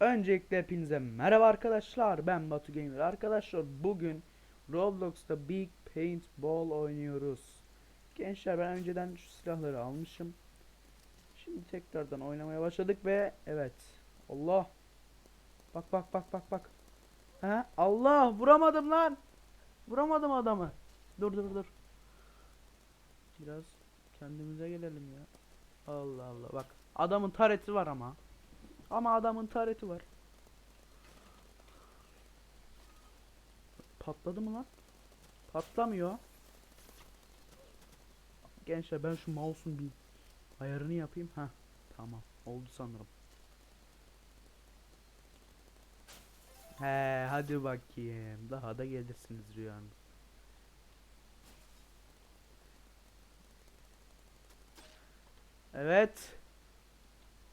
Öncelikle hepinize merhaba arkadaşlar. Ben Batu Gamer. Arkadaşlar bugün Roblox'ta Big Paintball oynuyoruz. Gençler ben önceden şu silahları almışım. Şimdi tekrardan oynamaya başladık ve evet. Allah. Bak bak bak bak bak. Ha? Allah vuramadım lan. Vuramadım adamı. Dur dur dur. Biraz kendimize gelelim ya. Allah Allah bak. Adamın tareti var ama. Ama adamın tareti var. Patladı mı lan? Patlamıyor. Gençler ben şu mouse'un bir ayarını yapayım. Ha, tamam. Oldu sanırım. He, hadi bakayım. Daha da gelirsiniz rüyanız. Evet.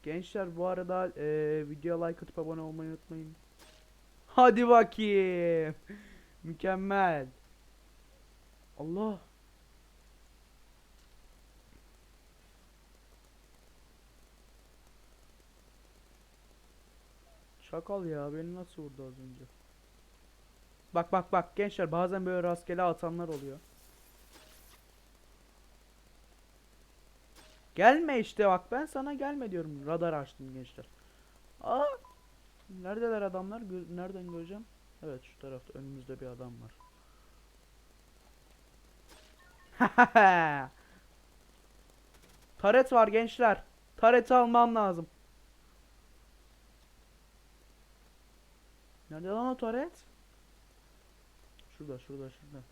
Gençler bu arada eee videoya like atıp abone olmayı unutmayın. Hadi bakayım. Mükemmel. Allah. Şakal ya beni nasıl vurdu az önce? Bak bak bak gençler bazen böyle rastgele atanlar oluyor. Gelme işte bak ben sana gelme diyorum. Radar açtım gençler. Aa! Neredeler adamlar? Gö- nereden göreceğim? Evet şu tarafta önümüzde bir adam var. Taret var gençler. Tareti almam lazım. Nerede lan o taret? Şurada şurada şurada.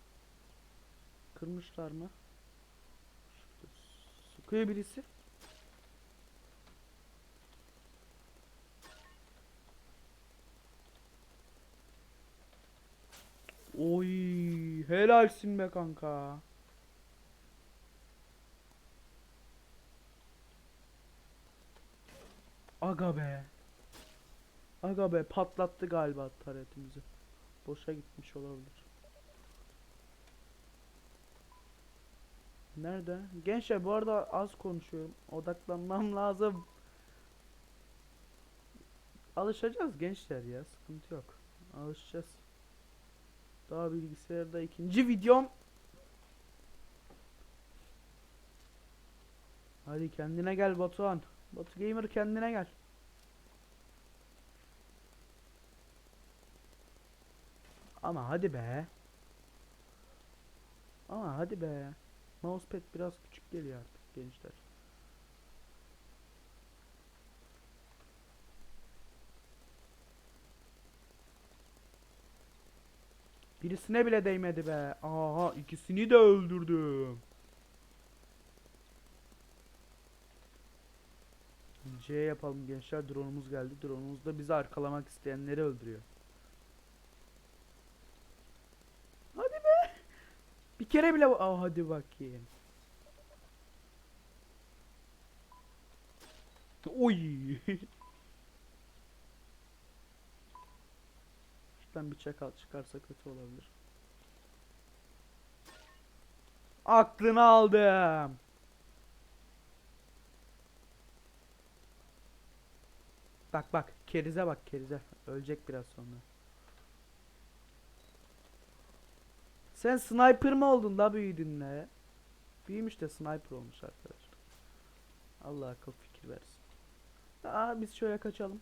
Kırmışlar mı? Sıkıyor birisi. Oy, helalsin be kanka. Aga be. Aga be patlattı galiba taretimizi. Boşa gitmiş olabilir. Nerede? Gençler bu arada az konuşuyorum. Odaklanmam lazım. Alışacağız gençler ya. Sıkıntı yok. Alışacağız. Daha bilgisayarda ikinci videom. Hadi kendine gel Batuhan. Batu Gamer kendine gel. Ama hadi be. Ama hadi be. Mousepad biraz küçük geliyor artık gençler. Birisine bile değmedi be. Aha ikisini de öldürdüm. C yapalım gençler. Drone'umuz geldi. Drone'umuz da bizi arkalamak isteyenleri öldürüyor. Hadi be. Bir kere bile Aa, hadi bakayım. Oy. Şuradan bir çakal çıkarsa kötü olabilir. Aklını aldım. Bak bak kerize bak kerize. Ölecek biraz sonra. Sen sniper mı oldun da büyüdün ne? Büyümüş de sniper olmuş arkadaşlar. Allah akıl fikir versin. Aa biz şöyle kaçalım.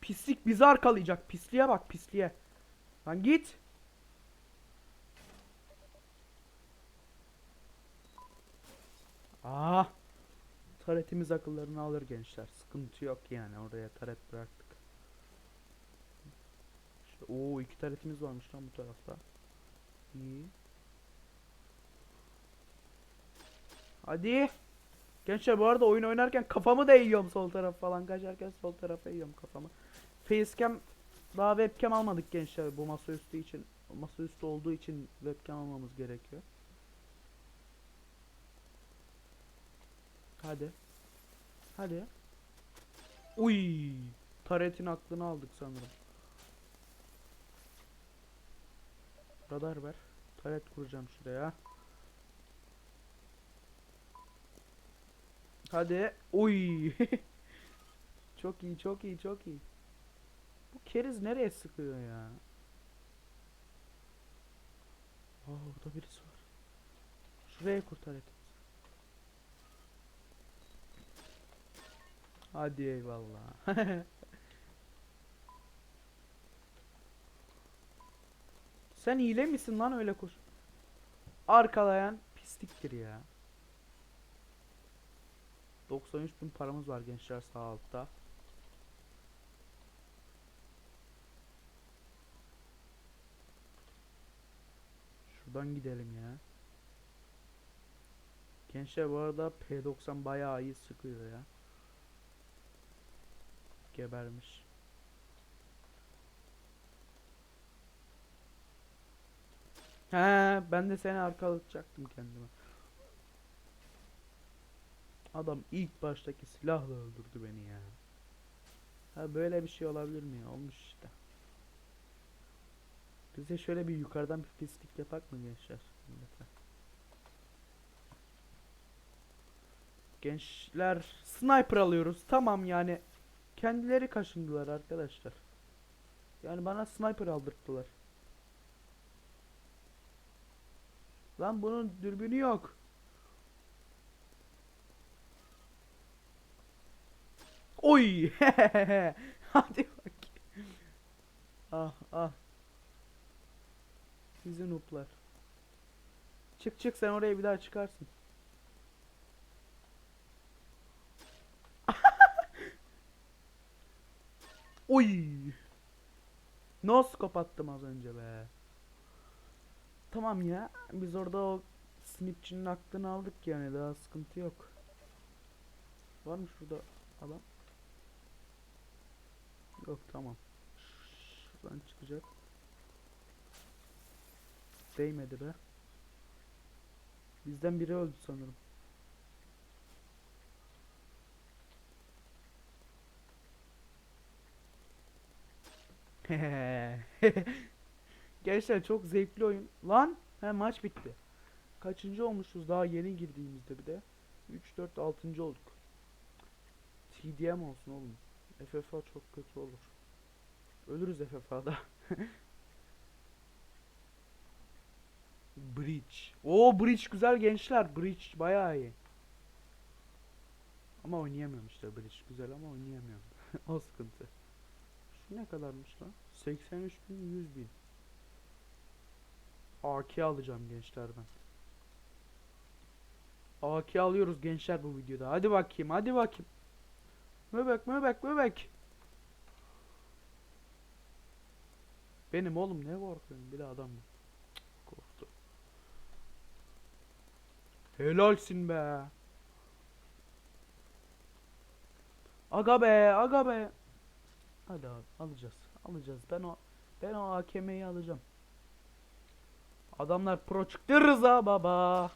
Pislik bizi arkalayacak. Pisliğe bak pisliğe. Lan git. Aa. Taretimiz akıllarını alır gençler. Sıkıntı yok yani. Oraya taret bıraktık. İşte, oo iki taretimiz varmış lan bu tarafta. İyi. Hadi. Gençler bu arada oyun oynarken kafamı da eğiyorum sol taraf falan kaçarken sol tarafa eğiyorum kafamı. Facecam daha webcam almadık gençler bu masaüstü için. Masaüstü olduğu için webcam almamız gerekiyor. Hadi. Hadi. Uy. Taret'in aklını aldık sanırım. Radar ver. Taret kuracağım şuraya. Hadi. Uy. çok iyi çok iyi çok iyi. Bu keriz nereye sıkıyor ya? Aa orada birisi var. Şuraya kurtar et. Hadi eyvallah. Sen hile misin lan öyle koş? Arkalayan pisliktir ya. 93 bin paramız var gençler sağ altta. Şuradan gidelim ya. Gençler bu arada P90 bayağı iyi sıkıyor ya. Gebermiş. He, ben de seni arkalatacaktım kendime. Adam ilk baştaki silahla öldürdü beni ya. Ha böyle bir şey olabilir mi? Olmuş işte. Biz de şöyle bir yukarıdan bir pislik yapak mı gençler? Gençler sniper alıyoruz. Tamam yani kendileri kaşındılar arkadaşlar. Yani bana sniper aldırttılar. Lan bunun dürbünü yok. Oy! Hadi bak. Ah ah. Sizi noob'lar. Çık çık sen oraya bir daha çıkarsın. Oy! No scope attım az önce be. Tamam ya. Biz orada o snipçinin aklını aldık yani daha sıkıntı yok. Var mı şurada adam? Yok tamam. Şuradan çıkacak. Değmedi be. Bizden biri öldü sanırım. Gençler çok zevkli oyun. Lan he maç bitti. Kaçıncı olmuşuz daha yeni girdiğimizde bir de. 3 4 6. olduk. TDM olsun oğlum. FFA çok kötü olur. Ölürüz FFA'da. Bridge. Oo Bridge güzel gençler. Bridge bayağı iyi. Ama oynayamıyorum işte Bridge güzel ama oynayamıyorum. o sıkıntı. Şu ne kadarmış lan? 83 bin 100 bin. AK alacağım gençler ben. AK alıyoruz gençler bu videoda. Hadi bakayım hadi bakayım. Möbek möbek möbek. Benim oğlum ne korkuyorsun bir de adam mı? Korktu. Helalsin be. Aga be aga be. Hadi abi alacağız. Alacağız. Ben o ben o AKM'yi alacağım. Adamlar pro çıktı Rıza baba.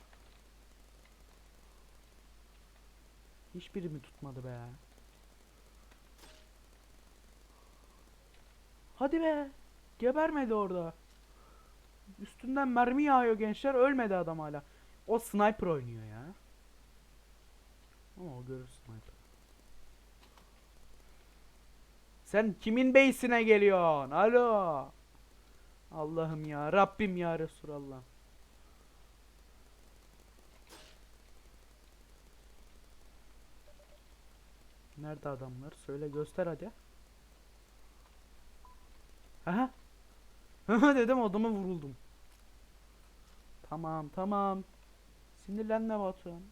Hiçbiri mi tutmadı be? Hadi be. Gebermedi orada. Üstünden mermi yağıyor gençler. Ölmedi adam hala. O sniper oynuyor ya. Ama o görür sniper. Sen kimin base'ine geliyorsun? Alo. Allah'ım ya. Rabbim ya Resulallah. Nerede adamlar? Söyle göster hadi. Aha. Dedim adama vuruldum. Tamam tamam. Sinirlenme Batuhan.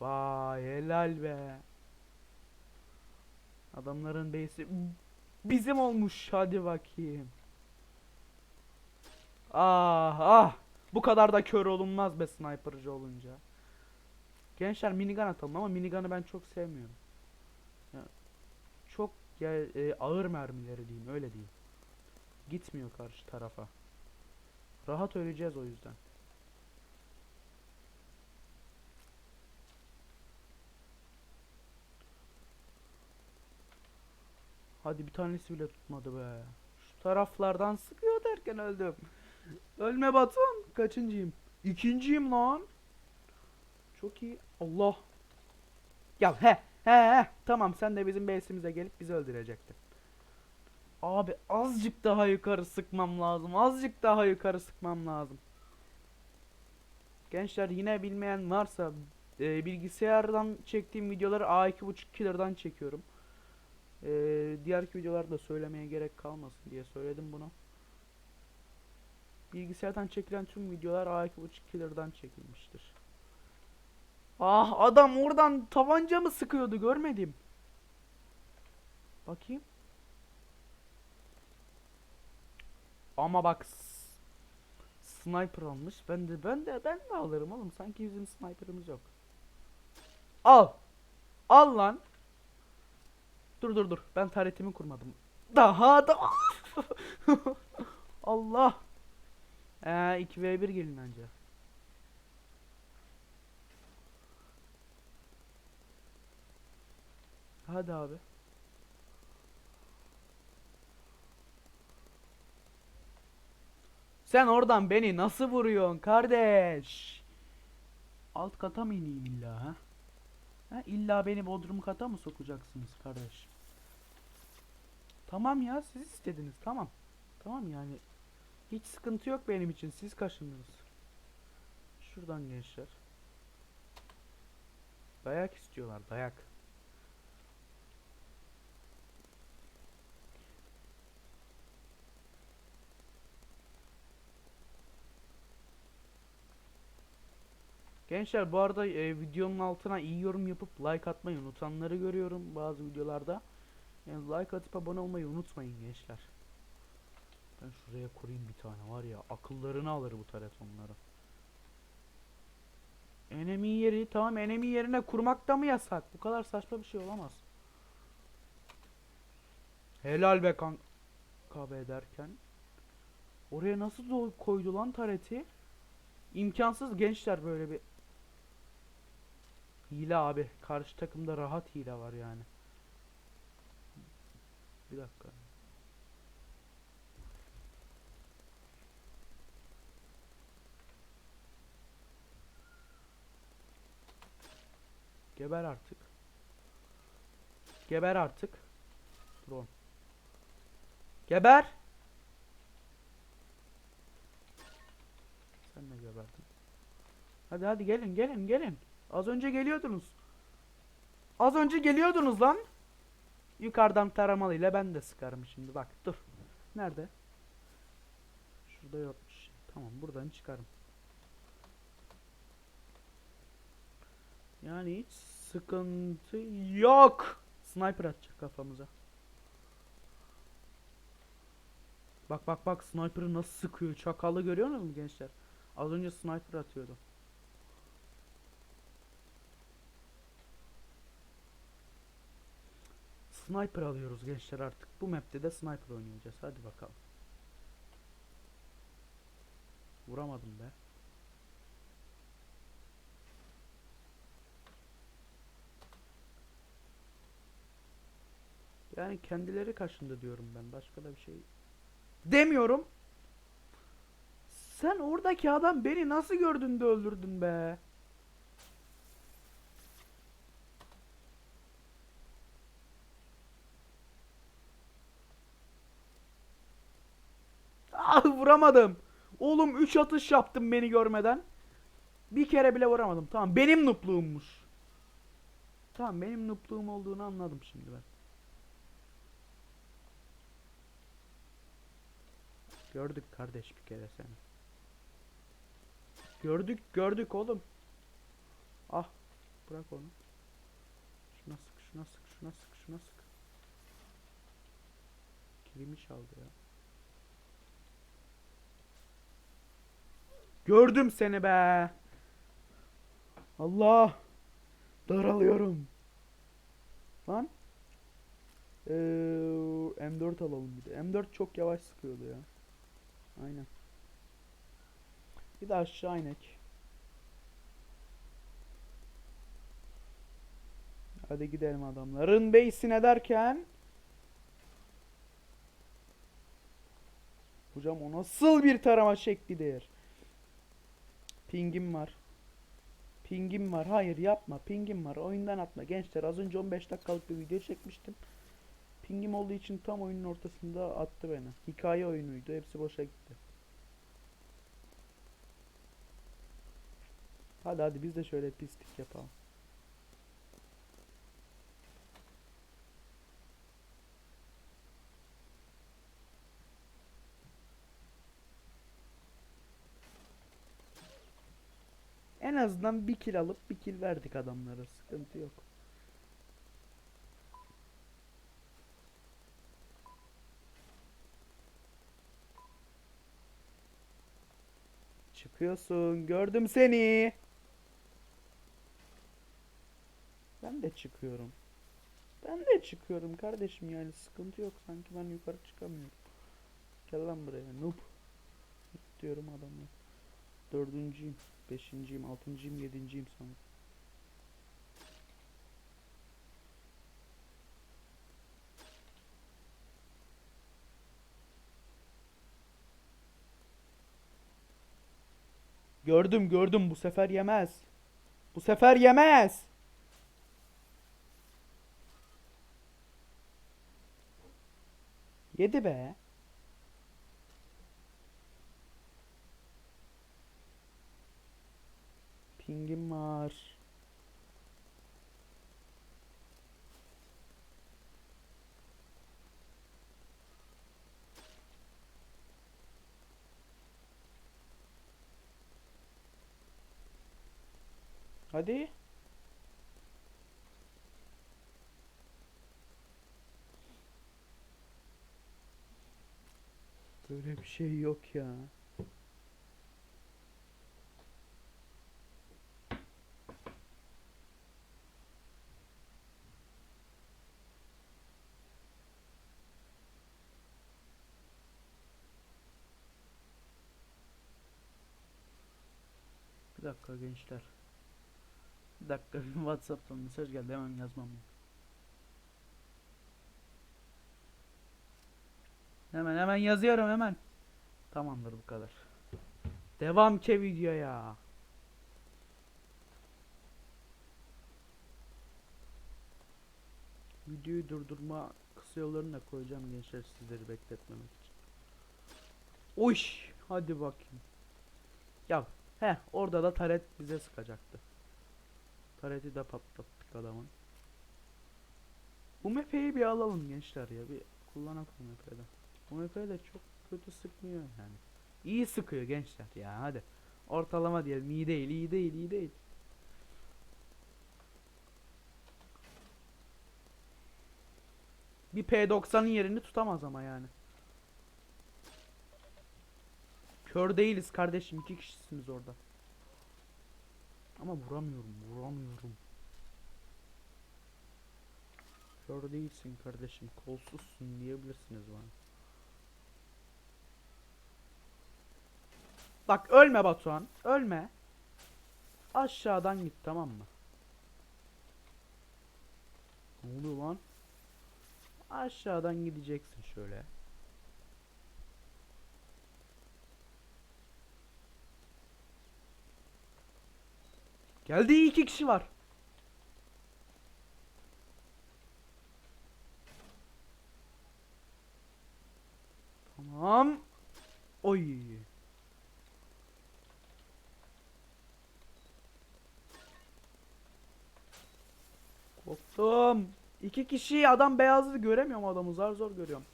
Vay helal be. Adamların base'i bizim olmuş. Hadi bakayım. Ah ah. Bu kadar da kör olunmaz be sniper'cı olunca. Gençler minigun atalım ama minigun'ı ben çok sevmiyorum. Ya, çok ya, e, ağır mermileri diyeyim öyle diyeyim. Gitmiyor karşı tarafa. Rahat öleceğiz o yüzden. Hadi bir tanesi bile tutmadı be. Şu taraflardan sıkıyor derken öldüm. Ölme Batuhan. Kaçıncıyım? İkinciyim lan. Çok iyi. Allah. Ya he. He he tamam sen de bizim base'imize gelip bizi öldürecektin. Abi azıcık daha yukarı sıkmam lazım. Azıcık daha yukarı sıkmam lazım. Gençler yine bilmeyen varsa e, bilgisayardan çektiğim videoları A2.5 killer'dan çekiyorum. E, diğer videolarda söylemeye gerek kalmasın diye söyledim bunu. Bilgisayardan çekilen tüm videolar A2.5 killer'dan çekilmiştir. Ah adam oradan tabanca mı sıkıyordu görmedim. Bakayım. Ama bak sniper almış. Ben de ben de ben de alırım oğlum. Sanki bizim sniper'ımız yok. Al. Al lan. Dur dur dur. Ben taretimi kurmadım. Daha da Allah. Ee 2v1 gelin anca. Hadi abi. Sen oradan beni nasıl vuruyorsun kardeş? Alt kata mı ineyim illa ha? Ha illa beni bodrum kata mı sokacaksınız kardeş? Tamam ya siz istediniz tamam. Tamam yani. Hiç sıkıntı yok benim için siz kaşındınız. Şuradan gençler. Dayak istiyorlar dayak. Gençler bu arada e, videonun altına iyi yorum yapıp like atmayı unutanları görüyorum bazı videolarda. Yani like atıp abone olmayı unutmayın gençler. Ben şuraya kurayım bir tane var ya akıllarını alır bu taret onları. Enemy yeri tamam enemy yerine kurmak da mı yasak? Bu kadar saçma bir şey olamaz. Helal be kanka be derken. Oraya nasıl koydu lan tareti? İmkansız gençler böyle bir Hile abi. Karşı takımda rahat hile var yani. Bir dakika. Geber artık. Geber artık. Drone. Geber. Sen de geberdin. Hadi hadi gelin gelin gelin. Az önce geliyordunuz. Az önce geliyordunuz lan. Yukarıdan taramalıyla ben de sıkarım şimdi bak dur. Nerede? Şurada yokmuş. Tamam buradan çıkarım. Yani hiç sıkıntı yok. Sniper atacak kafamıza. Bak bak bak sniper'ı nasıl sıkıyor. Çakalı görüyorsunuz mu gençler? Az önce sniper atıyordu. Sniper alıyoruz gençler artık. Bu map'te de sniper oynayacağız. Hadi bakalım. Vuramadım be. Yani kendileri kaşındı diyorum ben. Başka da bir şey demiyorum. Sen oradaki adam beni nasıl gördün de öldürdün be? Ah vuramadım. Oğlum 3 atış yaptım beni görmeden. Bir kere bile vuramadım. Tamam benim nupluğummuş. Tamam benim nupluğum olduğunu anladım şimdi ben. Gördük kardeş bir kere seni. Gördük gördük oğlum. Ah bırak onu. Şuna sık şuna sık şuna sık şuna sık. Kilimi çaldı ya. Gördüm seni be. Allah. Daralıyorum. Lan. Ee, M4 alalım bir de. M4 çok yavaş sıkıyordu ya. Aynen. Bir de aşağı inek. Hadi gidelim adamların base'ine derken. Hocam o nasıl bir tarama şeklidir? Pingim var. Pingim var. Hayır yapma. Pingim var. Oyundan atma. Gençler az önce 15 dakikalık bir video çekmiştim. Pingim olduğu için tam oyunun ortasında attı beni. Hikaye oyunuydu. Hepsi boşa gitti. Hadi hadi biz de şöyle pislik yapalım. En azından bir kill alıp bir kill verdik adamlara. Sıkıntı yok. Çıkıyorsun. Gördüm seni. Ben de çıkıyorum. Ben de çıkıyorum kardeşim yani sıkıntı yok. Sanki ben yukarı çıkamıyorum. Gel lan buraya noob. Diyorum adamla. Dördüncüyüm. Beşinciyim, altıncıyım, yedinciyim sonra. Gördüm gördüm bu sefer yemez. Bu sefer yemez. Yedi be. Pingim var. Hadi. Böyle bir şey yok ya. Bir dakika gençler. Bir dakika bir Whatsapp'tan mesaj geldi hemen yazmam. Hemen hemen yazıyorum hemen. Tamamdır bu kadar. Devam ke videoya. Videoyu durdurma kısa yollarını da koyacağım gençler sizleri bekletmemek için. Uş, hadi bakayım. Ya he orada da taret bize sıkacaktı. Tareti de patlattık adamın. Bu MP'yi bir alalım gençler ya bir kullanak bu MP'de. Bu MP çok kötü sıkmıyor yani. İyi sıkıyor gençler ya hadi. Ortalama diyelim iyi değil iyi değil iyi değil. Bir P90'ın yerini tutamaz ama yani. Kör değiliz kardeşim iki kişisiniz orada. Ama vuramıyorum vuramıyorum. Kör değilsin kardeşim kolsuzsun diyebilirsiniz bana. Bak ölme Batuhan ölme. Aşağıdan git tamam mı? Ne oluyor lan? Aşağıdan gideceksin şöyle. Geldi iki kişi var. Tamam. Oy. Korktum. İki kişi adam beyazlı göremiyorum adamı zar zor görüyorum.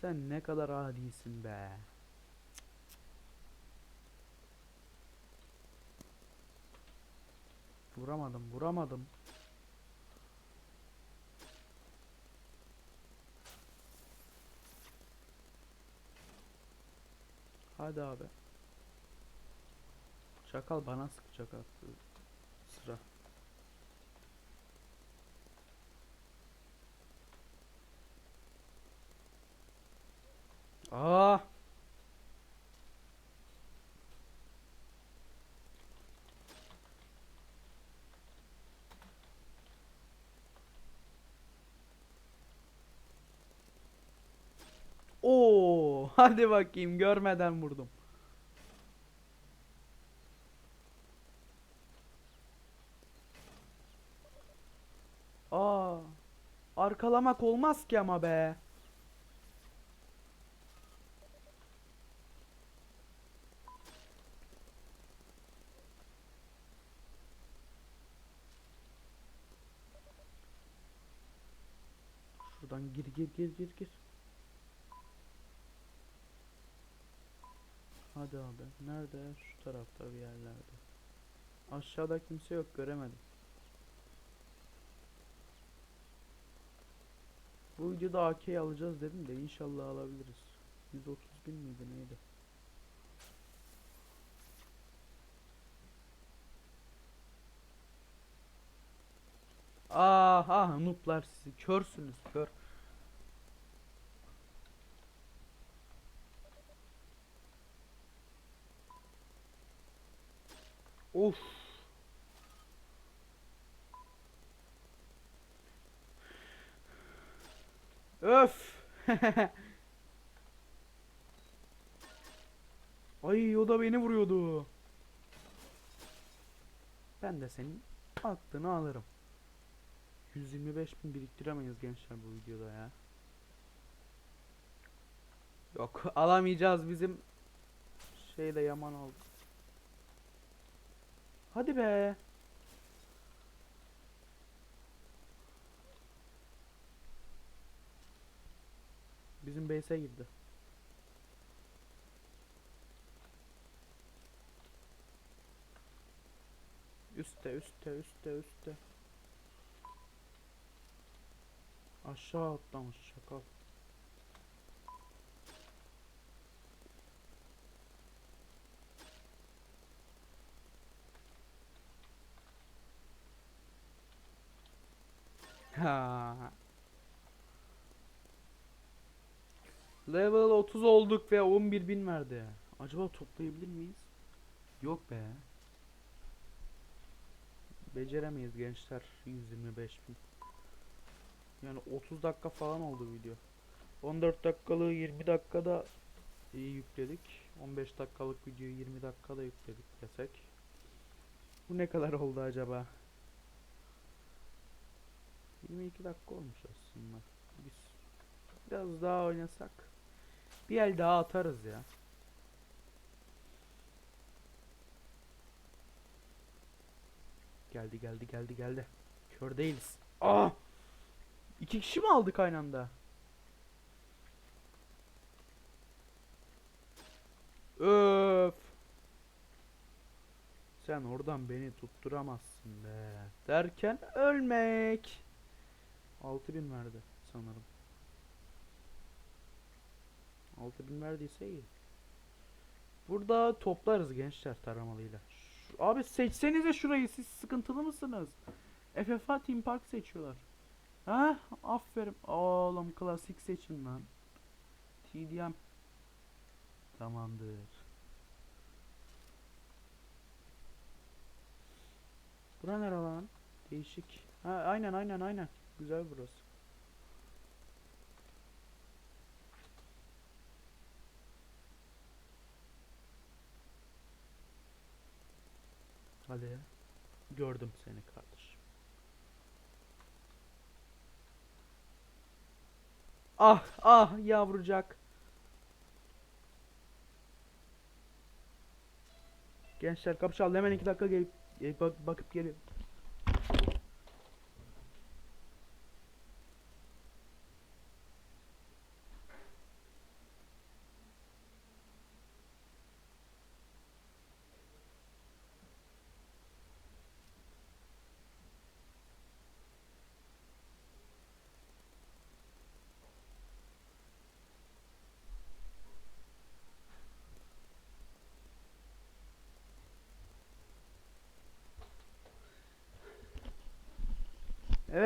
Sen ne kadar adisin be. Vuramadım, vuramadım. Hadi abi. Çakal bana sıkacak attı. Sıra. Aa! Hadi bakayım görmeden vurdum. Aa. Arkalamak olmaz ki ama be. Şuradan gir gir gir gir gir. Hadi abi. Nerede? Şu tarafta bir yerlerde. Aşağıda kimse yok göremedim. Bu videoda AK alacağız dedim de inşallah alabiliriz. 130 bin miydi neydi? Ah ah nooblar sizi körsünüz kör. Of. Öf. Ay o da beni vuruyordu. Ben de senin aklını alırım. 125 bin biriktiremeyiz gençler bu videoda ya. Yok alamayacağız bizim şeyle yaman oldu. Hadi be. Bizim base'e girdi. Üste üste üste üste. Aşağı atlamış şakal. Level 30 olduk ve 11 bin verdi. Acaba toplayabilir miyiz? Yok be. Beceremeyiz gençler 125 bin. Yani 30 dakika falan oldu video. 14 dakikalığı 20 dakikada iyi yükledik. 15 dakikalık videoyu 20 dakikada yükledik desek. Bu ne kadar oldu acaba? 22 dakika olmuş aslında. Biz biraz daha oynasak bir el daha atarız ya. Geldi geldi geldi geldi. Kör değiliz. Aa! İki kişi mi aldık aynı anda? Öf. Sen oradan beni tutturamazsın be. Derken ölmek. 6000 verdi sanırım. 6000 verdiyse iyi. Burada toplarız gençler taramalıyla. Şu- abi seçsenize şurayı siz sıkıntılı mısınız? FFA Team Park seçiyorlar. Ha, aferin. Oğlum klasik seçin lan. TDM. Tamamdır. Bura nere lan? Değişik. Ha, aynen aynen aynen. Güzel burası. Hadi. Gördüm seni kardeşim. Ah ah yavrucak. Gençler kapı çaldı hemen iki dakika gelip gelip bak- bakıp geliyor.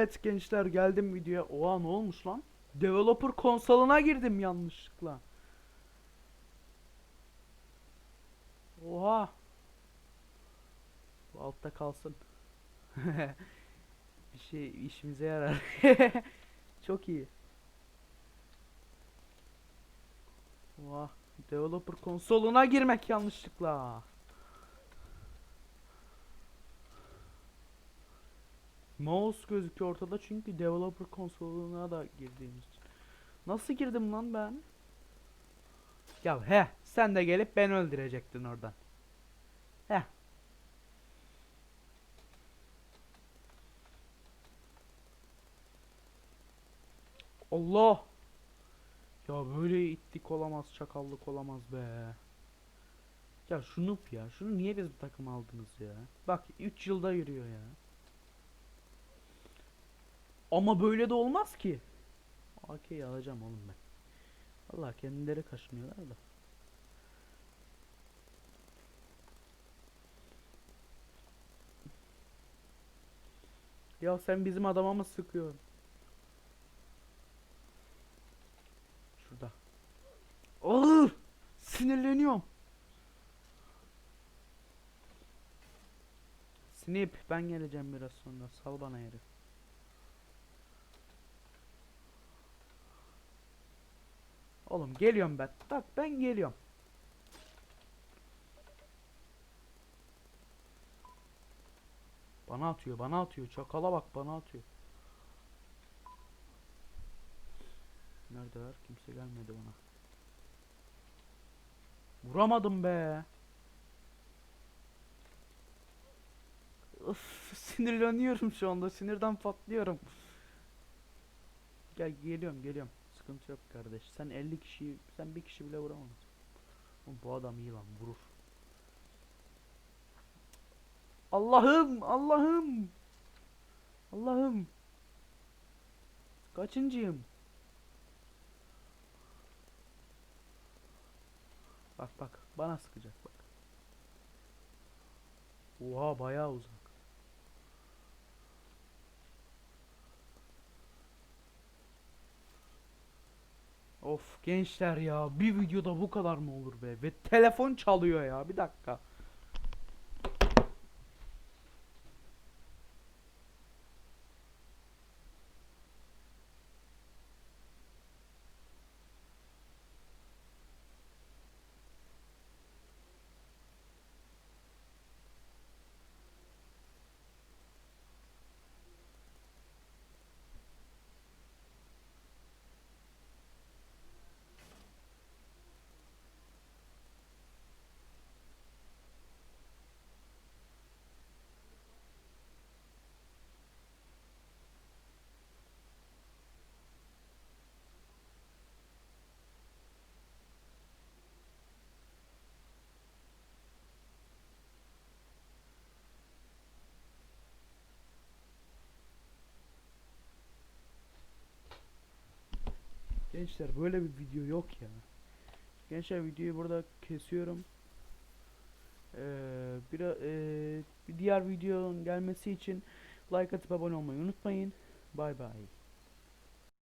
Evet gençler geldim videoya. Oha ne olmuş lan? Developer konsoluna girdim yanlışlıkla. Oha. Bu altta kalsın. Bir şey işimize yarar. Çok iyi. Oha. Developer konsoluna girmek yanlışlıkla. Mouse gözüküyor ortada çünkü developer konsoluna da girdiğimiz için. Nasıl girdim lan ben? Ya he sen de gelip beni öldürecektin oradan. He. Allah. Ya böyle ittik olamaz, çakallık olamaz be. Ya şu noob ya. Şunu niye biz bu takım aldınız ya? Bak 3 yılda yürüyor ya. Ama böyle de olmaz ki. AK'yi alacağım oğlum ben. Allah kendileri kaşınıyorlar da. Ya sen bizim adama mı sıkıyorsun? Şurada. Ağır! Sinirleniyorum. Snip ben geleceğim biraz sonra. Sal bana yeri. Oğlum geliyorum ben. Bak ben geliyorum. Bana atıyor, bana atıyor. Çakala bak bana atıyor. Neredeler? Kimse gelmedi bana. Vuramadım be. Of, sinirleniyorum şu anda. Sinirden patlıyorum. Gel geliyorum geliyorum. Sıkıntı yok kardeş. Sen 50 kişiyi sen bir kişi bile vuramadın. Oğlum bu adam iyi lan vurur. Allah'ım Allah'ım. Allah'ım. Kaçıncıyım? Bak bak bana sıkacak bak. Oha bayağı uzak. Of gençler ya bir videoda bu kadar mı olur be? Ve telefon çalıyor ya bir dakika. Gençler böyle bir video yok ya. Gençler videoyu burada kesiyorum. Ee, bir, ee, bir diğer videonun gelmesi için like atıp abone olmayı unutmayın. Bay bay.